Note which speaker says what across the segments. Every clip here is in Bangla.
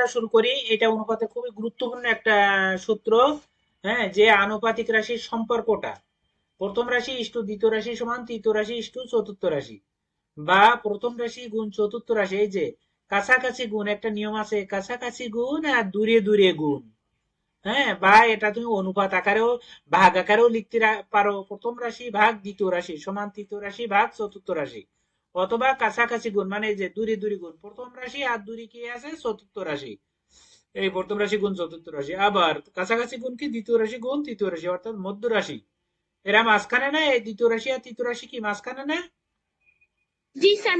Speaker 1: অনুপাতটা শুরু করি, এটা অনুপাতে খুবই গুরুত্বপূর্ণ একটা সূত্র হ্যাঁ যে আনুপাতিক রাশির সম্পর্কটা। প্রথম রাশি ইষ্টু, দ্বিতীয় রাশি সমান, তৃতীয় রাশি ইষ্টু, চতুর্থ রাশি। বা প্রথম রাশি গুণ, চতুর্থ রাশি, এই যে কাছাকাছি গুণ, একটা নিয়ম আছে, কাছাকাছি গুণ আর দূরে দূরে গুণ। হ্যাঁ বা এটা তুমি অনুপাত আকারেও, ভাগ আকারেও লিখতে পারো। প্রথম রাশি ভাগ, দ্বিতীয় রাশি সমান, তৃতীয় রাশি ভাগ, চতুর্থ রাশি। অথবা কাছাকাছি গুণ মানে যে দূরে দূরে গুণ প্রথম রাশি আর দূরে কি আছে? চতুর্থ রাশি। এই প্রথম রাশি গুণ চতুর্থ রাশি। আবার কাছাকাছি গুণ কি? দ্বিতীয় রাশি গুণ তৃতীয় রাশি অর্থাৎ মধ্য রাশি। এরা মাঝখানে না এই দ্বিতীয় রাশি আর তৃতীয় রাশি কি মাঝখানে না
Speaker 2: জি স্যার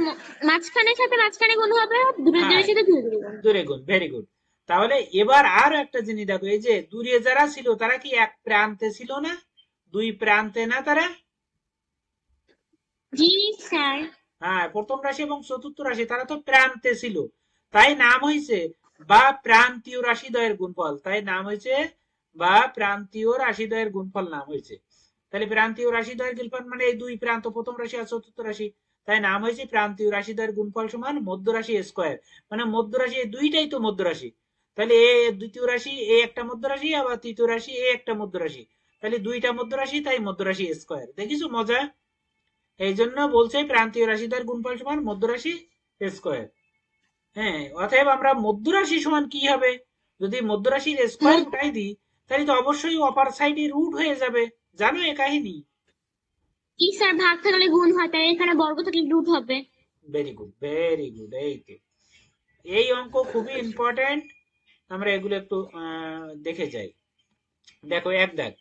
Speaker 2: মাঝখানের সাথে মাঝখানে গুণ হবে দূরে
Speaker 1: হ্যাঁ।
Speaker 2: সাথে দূরে দূরে গুণ।
Speaker 1: দূরে গুণ ভেরি গুড তাহলে এবার আর একটা জিনিস দেখো এই যে দূরে যারা ছিল তারা কি এক প্রান্তে ছিল না? দুই প্রান্তে না তারা?
Speaker 2: জি স্যার।
Speaker 1: হ্যাঁ প্রথম রাশি এবং চতুর্থ রাশি, তারা তো প্রান্তে ছিল। তাই নাম হয়েছে বা প্রান্তীয় রাশিদ্বয়ের গুণফল। তাই নাম হয়েছে বা প্রান্তীয় রাশিদ্বয়ের গুণফল নাম হয়েছে তাহলে প্রান্তীয় রাশিদ্বয়ের গুণফল মানে এই দুই প্রান্ত, প্রথম রাশি আর চতুর্থ রাশি। তাই নাম হয়েছে প্রান্তীয় রাশিদ্বয়ের গুণফল সমান মধ্য রাশি স্কোয়ার। মানে মধ্য রাশি, এই দুইটাই তো মধ্য রাশি। তাহলে এ দ্বিতীয় রাশি, এ একটা মধ্য রাশি, আবার তৃতীয় রাশি, এ একটা মধ্য রাশি। তাহলে দুইটা মধ্য রাশি, তাই মধ্য রাশি স্কোয়ার। দেখিছো মজা? এই জন্য বলছে প্রান্তীয় রাশিদার গুণফল সমান মধ্য রাশি স্কোয়ার হ্যাঁ অতএব আমরা মধ্য রাশি সমান কি হবে? যদি মধ্য রাশির স্কোয়ার উঠাই দিই তাহলে তো অবশ্যই অপার সাইডে রুট হয়ে যাবে। জানো এ কাহিনী?
Speaker 2: কি স্যার ভাগ থাকলে গুণ হয় তাই এখানে বর্গ থাকলে রুট হবে।
Speaker 1: ভেরি গুড ভেরি গুড এই তো। এই অঙ্ক খুবই ইম্পর্টেন্ট আমরা এগুলো একটু দেখে যাই। দেখো এক দেখ।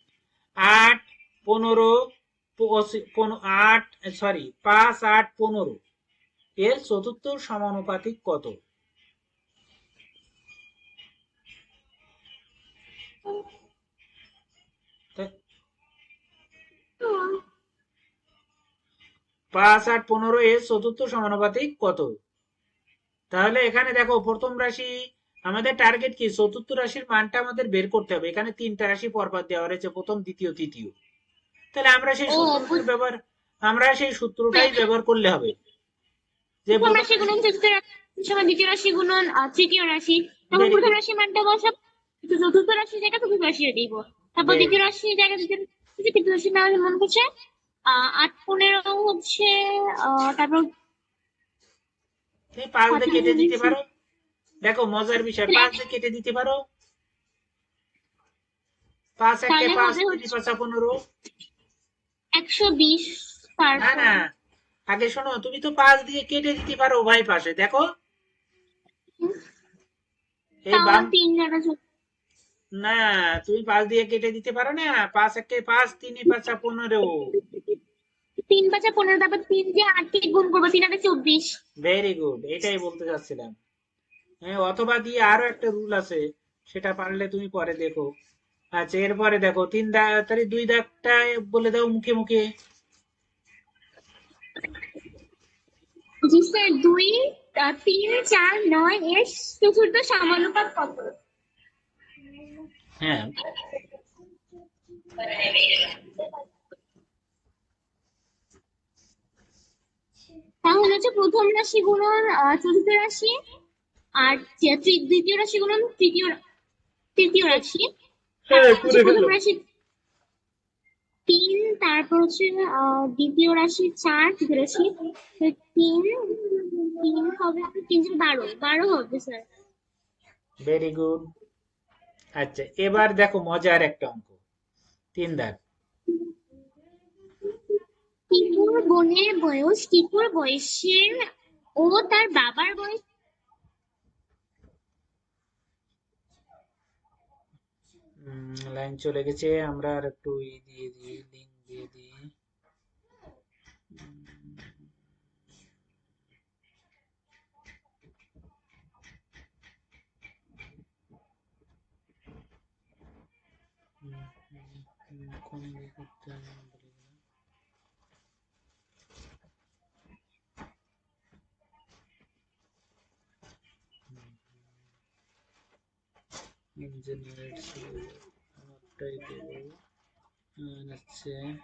Speaker 1: আট পনেরো আট সরি পাঁচ, আট, পনেরো। এর চতুর্থ সমানুপাতিক কত? পাঁচ, আট, পনেরো এর চতুর্থ সমানুপাতিক কত? তাহলে এখানে দেখো, প্রথম রাশি, আমাদের টার্গেট কি? চতুর্থ রাশির মানটা আমাদের বের করতে হবে। এখানে তিনটা রাশি পরপর দেওয়া রয়েছে, প্রথম, দ্বিতীয়, তৃতীয়। তাহলে আমরা সেই
Speaker 2: ও,
Speaker 1: সূত্রটার ব্যবহার আমরা সেই সূত্রটাই ব্যবহার করলে হবে। যে
Speaker 2: গুণন চতুর্থ রাশির সমান দ্বিতীয় রাশি গুণন তৃতীয় রাশি। তখন প্রথম রাশি মানটা বসাব। চতুর্থ রাশি জায়গা চতুর্থ রাশি দিব। তারপর দ্বিতীয় রাশি জায়গা দ্বিতীয় তৃতীয় রাশি না মনে করছে আট পনেরো হচ্ছে তারপর
Speaker 1: তুমি পাঁচ দিয়ে কেটে দিতে পারো। দেখো মজার বিষয় পাঁচ দিয়ে কেটে দিতে পারো। পাঁচ একে পাঁচ পাঁচা পনেরো।
Speaker 2: একশো বিশ
Speaker 1: না না। আগে শোনো তুমি তো পাঁচ দিয়ে কেটে দিতে পারো উভয় পাশে দেখো। এই বাম না তুমি পাঁচ দিয়ে কেটে দিতে পারো না। পাঁচ একে পাঁচ তিন পাঁচা পনেরো।
Speaker 2: তিন পাঁচা পনেরো তারপর তিন দিয়ে আট গুণ করব তিন আটে চব্বিশ।
Speaker 1: ভেরি গুড এটাই বলতে চাচ্ছিলাম। হ্যাঁ অথবা দিয়ে আরও একটা রুল আছে সেটা পারলে তুমি পরে দেখো। আচ্ছা এরপরে দেখো তিন দাগ তাহলে দুই দাগটা বলে দাও মুখে মুখে।
Speaker 2: জি স্যার দুই তিন চার নয় এর চতুর্থ সমানুপাত কত?
Speaker 1: হ্যাঁ।
Speaker 2: তাহলে হচ্ছে প্রথম রাশি গুণন চতুর্থ রাশি আর দ্বিতীয় রাশি গুণন তৃতীয় তৃতীয় রাশি। তিন তারপর হচ্ছে দ্বিতীয় রাশি চার তৃতীয় রাশি তিন তিন হবে তিন বারো। বারো হবে স্যার।
Speaker 1: ভেরি গুড আচ্ছা এবার দেখো মজার একটা অঙ্ক। তিন দাগ।
Speaker 2: টিপুর বোনের বয়স টিপুর বয়সের ও তার বাবার বয়স
Speaker 1: লাইন চলে গেছে আমরা আর একটু ই দিয়ে দিই লিঙ্ক দিয়ে দিই। হুম, হুম, হুম, কোন দিকে করতে generates title and it's saying.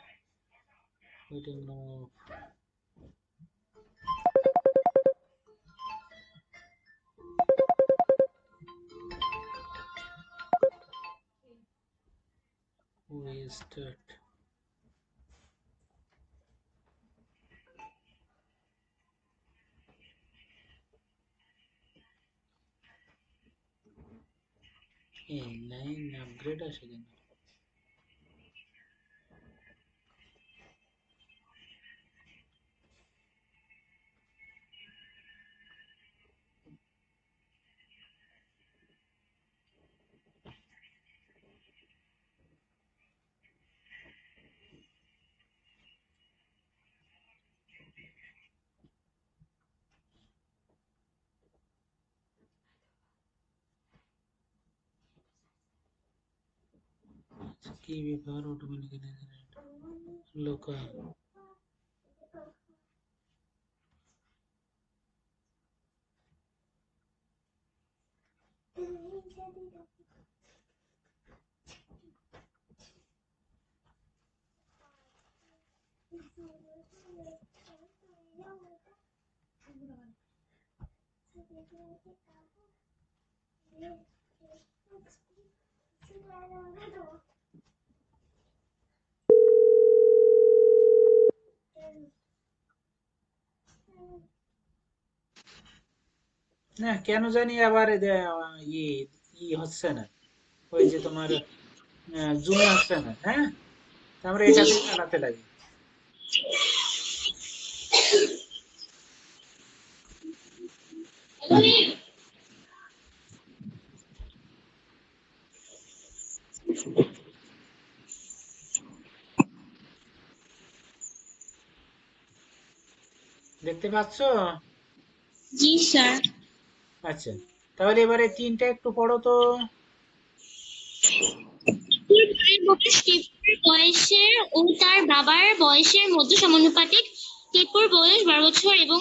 Speaker 1: waiting now we start 这时间呢？key way power automatically generate local Thank you. না কেন জানি আবার আহ, ই ই হচ্ছে না। ওই যে তোমার জুমে হচ্ছে না হ্যাঁ? তা আমরা এটাতে চালাতে লাগি। দেখতে পাচ্ছ?
Speaker 2: জি স্যার।
Speaker 1: আচ্ছা তাহলে এবারে তিনটা একটু পড়ো তো।
Speaker 2: বয়সের ও তার বাবার বয়সের মধ্যে সমানুপাতিক টিপুর বয়স বারো বছর এবং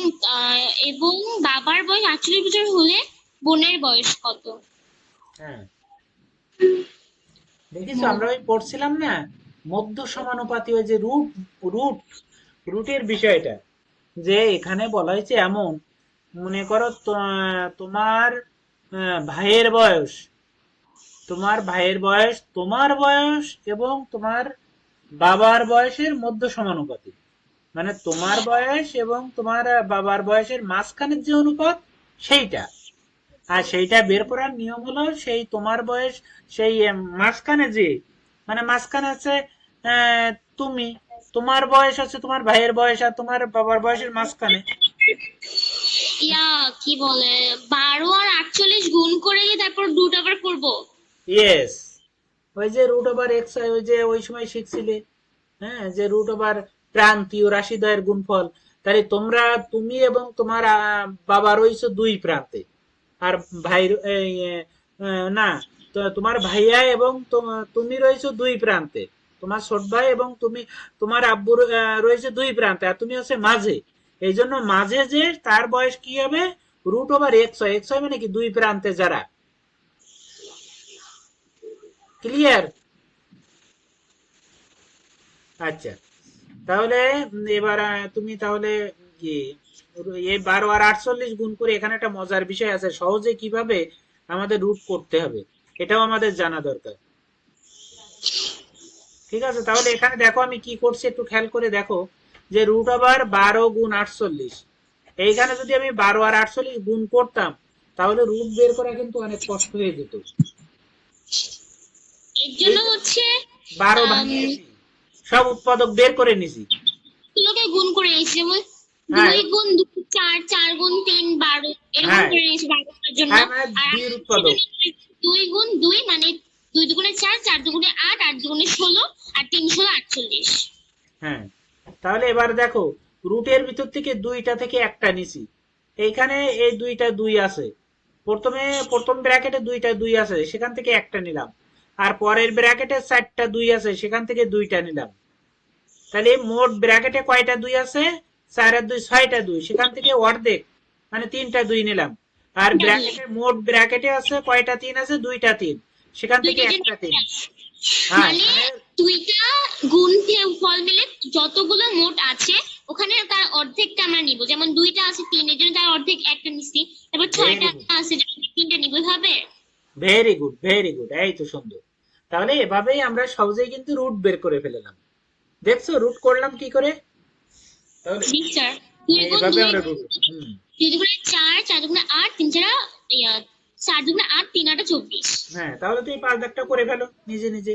Speaker 2: এবং বাবার বয়স আটচল্লিশ বছর হলে বোনের বয়স কত?
Speaker 1: হ্যাঁ। দেখিছো আমরা ওই পড়ছিলাম না মধ্য সমানুপাতি ওই যে রুট রুট রুটের বিষয়টা যে এখানে বলা হয়েছে এমন মনে করো তোমার ভাইয়ের বয়স। তোমার ভাইয়ের বয়স, তোমার বয়স এবং তোমার বাবার বয়সের মধ্য সমানুপাতি মানে তোমার বয়স এবং তোমার বাবার বয়সের মাঝখানের যে অনুপাত, সেইটা। আর সেইটা বের করার নিয়ম হলো সেই তোমার বয়স, সেই মাঝখানে যে মানে মাঝখানে আছে তুমি। তোমার বয়স আছে তোমার ভাইয়ের বয়স আর তোমার বাবার বয়সের মাঝখানে।
Speaker 2: ইয়া, কি বলে, বারো আর আটচল্লিশ গুণ করে তারপর রুট আবার করব।
Speaker 1: ইয়েস ওই যে রুট ওভার এক্স ওই যে ওই সময় শিখছিলে হ্যাঁ যে রুট ওভার প্রান্তীয় গুণফল। তাহলে তোমরা, তুমি এবং তোমার বাবা রয়েছে দুই প্রান্তে। আর ভাই না তোমার ভাইয়া এবং তুমি রয়েছে দুই প্রান্তে। তোমার ছোট ভাই এবং তুমি, তোমার আব্বু রয়েছে দুই প্রান্তে, আর তুমি হচ্ছে মাঝে। এই জন্য মাঝে যে তার বয়স কি হবে? রুট ওভার এক্স হয়। মানে কি? দুই প্রান্তে যারা। ক্লিয়ার আচ্ছা। তাহলে এবার তুমি তাহলে এই বারো আর আটচল্লিশ গুণ করে এখানে একটা মজার বিষয় আছে। সহজে কীভাবে আমাদের রুট করতে হবে? এটাও আমাদের জানা দরকার। ঠিক আছে? তাহলে এখানে দেখো আমি কি করছি, একটু খেয়াল করে দেখো। যে রুট আবার বারো গুণ আটচল্লিশ। এইখানে যদি আমি বারো আর আটচল্লিশ গুণ করতাম তাহলে রুট বের করা কিন্তু অনেক কষ্ট হয়ে যেত।
Speaker 2: এর জন্য হচ্ছে
Speaker 1: বারো সব উৎপাদক বের করে নিছি
Speaker 2: গুণ করে
Speaker 1: হ্যাঁ।
Speaker 2: দুই গুণ চার চার গুণ তিন বারো এরকম
Speaker 1: হ্যাঁ।
Speaker 2: করে নিয়েছি বারো জন্য।
Speaker 1: হ্যাঁ, মানে।
Speaker 2: দুই গুণ দুই মানে দুই দুগুণে চার চার দুগুণে আট আট দুগুণে ষোলো আর তিন ষোলো আটচল্লিশ।
Speaker 1: হ্যাঁ। তাহলে এবার দেখো রুটের ভিতর থেকে দুইটা থেকে একটা নিছি। এইখানে এই দুইটা দুই আছে। প্রথমে প্রথম ব্র্যাকেটে দুইটা দুই আছে সেখান থেকে একটা নিলাম। আর পরের ব্র্যাকেটে চারটা দুই আছে সেখান থেকে দুইটা নিলাম। তাহলে মোট ব্র্যাকেটে কয়টা দুই আছে? চার আর দুই ছয়টা দুই। সেখান থেকে অর্ধেক মানে তিনটা দুই নিলাম। আর ব্র্যাকেটে মোট ব্র্যাকেটে আছে কয়টা তিন আছে? দুইটা তিন। সেখান থেকে একটা তিন
Speaker 2: মানে
Speaker 1: মানে
Speaker 2: দুইটা গুণ ফল মিলে যতগুলো মোট আছে ওখানে তার অর্ধেকটা আমরা নিব। যেমন দুইটা আছে তিন এর জন্য তার অর্ধেক একটা নিচ্ছি। তারপর ছয়টা আছে যেমন তিনটা নিব হবে
Speaker 1: ভেরি গুড ভেরি গুড এই তো সুন্দর। তাহলে এভাবেই আমরা সহজেই কিন্তু রুট বের করে ফেললাম। দেখছ রুট করলাম কি করে? এভাবে আমরা রুট হুম
Speaker 2: দুই দুগুণে চার চার দুগুণে আট তিন চারা চার দুগুণে আট তিন আটা চব্বিশ।
Speaker 1: হ্যাঁ তাহলে তুই পাঁচ দাগটা করে ফেলো নিজে নিজে।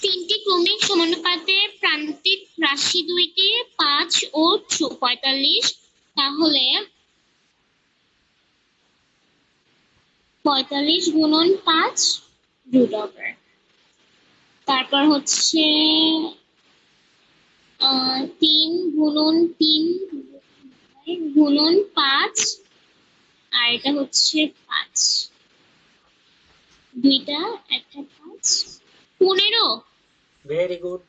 Speaker 2: তিনটি ক্রমিক সমানুপাতে প্রান্তিক রাশি দুইটি পাঁচ ও পঁয়তাল্লিশ। তাহলে পঁয়তাল্লিশ গুণন পাঁচ রুট ওভার তারপর হচ্ছে আহ, তিন গুণন তিন গুণন পাঁচ আর এটা হচ্ছে পাঁচ। দুইটা একটা পাঁচ। পনেরো।
Speaker 1: ভেরি গুড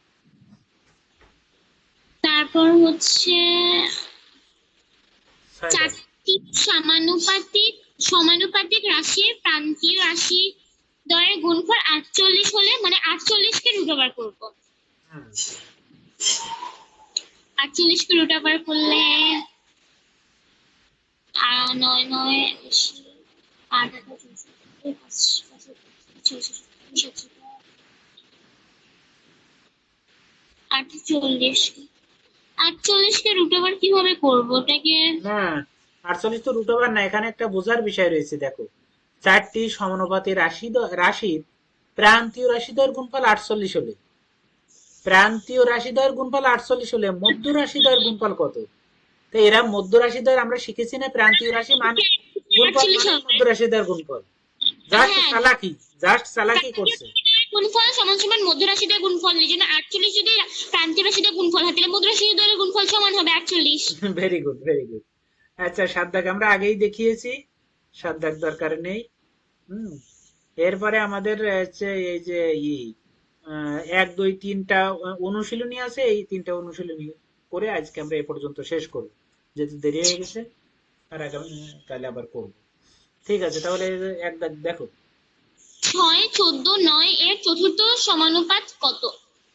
Speaker 2: তারপর হচ্ছে চারটি সমানুপাতিক সমানুপাতিক রাশির প্রান্তীয় রাশি দ্বয়ের গুণফল আটচল্লিশ হলে মানে আটচল্লিশকে রুট ওভার করব। আটচল্লিশকে রুট ওভার করলে
Speaker 1: এখানে একটা বোঝার বিষয় রয়েছে, দেখো। চারটি রাশি রাশির প্রান্তীয় রাশিদ্বয়ের গুণফল আটচল্লিশ হলে। প্রান্তীয় আটচল্লিশ হলে মধ্য রাশিদ্বয়ের গুণফল কত? তো এরা মধ্য রাশিদ্বয় আমরা শিখেছি না প্রান্তীয় রাশি মানে গুণফল মানে
Speaker 2: হবে।
Speaker 1: মধ্য রাশিদ্বয়ের গুণফল জাস্ট। চালাকি জাস্ট চালাকি করছে।
Speaker 2: গুণফল সমান সমান মধ্য রাশিদের গুণফল এই জন্য আটচল্লিশ যদি প্রান্তীয় রাশিদের গুণফল হয় তাহলে মধ্য রাশিদের গুণফল সমান হবে আটচল্লিশ।
Speaker 1: ভেরি গুড ভেরি গুড আচ্ছা সাত দাগ আমরা আগেই দেখিয়েছি। সাত দাগ দরকার নেই। হুম। এরপরে আমাদের হচ্ছে এই যে এক দুই তিনটা অনুশীলনী আছে এই তিনটা অনুশীলনী করে আজকে আমরা এ পর্যন্ত শেষ করব। যেহেতু দেরি হয়ে গেছে আর আগামী কালে আবার করব। ঠিক আছে, তাহলে এক দেখো।
Speaker 2: ছয় চোদ্দ নয় এর চতুর্থ সমানুপাত কত?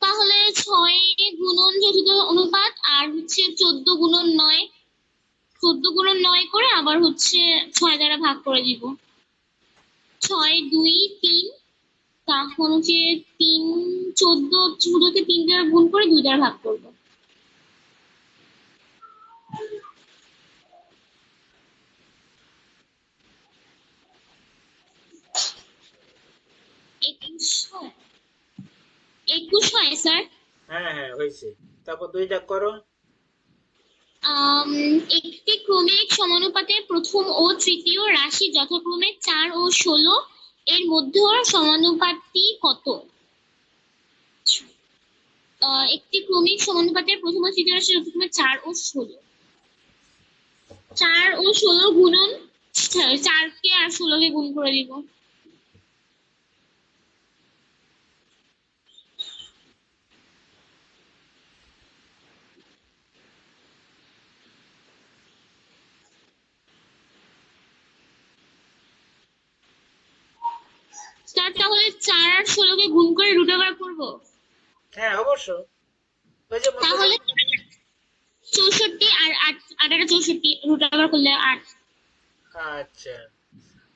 Speaker 2: তাহলে ছয় গুণন চতুর্থ অনুপাত আর হচ্ছে চোদ্দ গুণন নয়, চোদ্দ গুণন নয় করে আবার হচ্ছে ছয় দ্বারা ভাগ করে দিব। ছয়, দুই, তিন তখন হচ্ছে তিন, চোদ্দ চোদ্দকে তিন দ্বারা গুণ করে দুই দ্বারা ভাগ করব একুশ হয় একুশ হয় স্যার।
Speaker 1: হ্যাঁ হ্যাঁ হয়েছে। তারপর দুই দাগ করো
Speaker 2: একটি ক্রমিক সমানুপাতে প্রথম ও তৃতীয় রাশি যথাক্রমে চার ও ষোলো। এর মধ্যে সমানুপাতটি কত? একটি ক্রমিক সমানুপাতে প্রথম ও তৃতীয় রাশি যথাক্রমে চার ও ষোলো। চার ও ষোলো গুণন চারকে আর ষোলোকে গুণ করে দিব স্যার তাহলে চার আর ষোলোকে গুণ করে রুট ওভার করব।
Speaker 1: হ্যাঁ অবশ্য। ওই যে
Speaker 2: তাহলে চৌষট্টি আর আট আঠারো চৌষট্টি রুট ওভার করলে আট।
Speaker 1: আচ্ছা।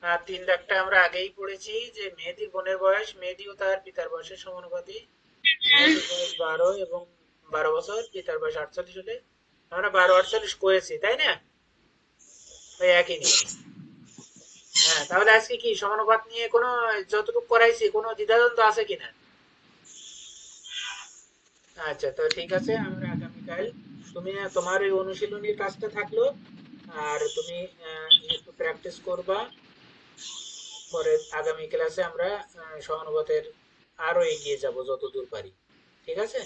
Speaker 1: আর তিন দাগটা আমরা আগেই পড়েছি যে মেহেদির বোনের বয়স মেহেদি ও তার পিতার বয়সের সমানুপাতি। মেহেদির বারো এবং বারো বছর পিতার বয়স আটচল্লিশ হলে। আমরা বারো আটচল্লিশ করেছি তাই না? ওই একই নিয়ে হ্যাঁ তাহলে আজকে কি সমানুপাত নিয়ে কোনো, যতটুকু করাইছি, কোনো দ্বিধাদ্বন্দ্ব আছে কিনা আচ্ছা তো ঠিক আছে, আমরা আগামীকাল, তুমি তোমার অনুশীলনীর কাজটা থাকল, আর তুমি একটু প্র্যাকটিস করবা, পরে আগামী ক্লাসে আমরা সহানুভূতের আরও এগিয়ে যাব যত দূর পারি। ঠিক আছে?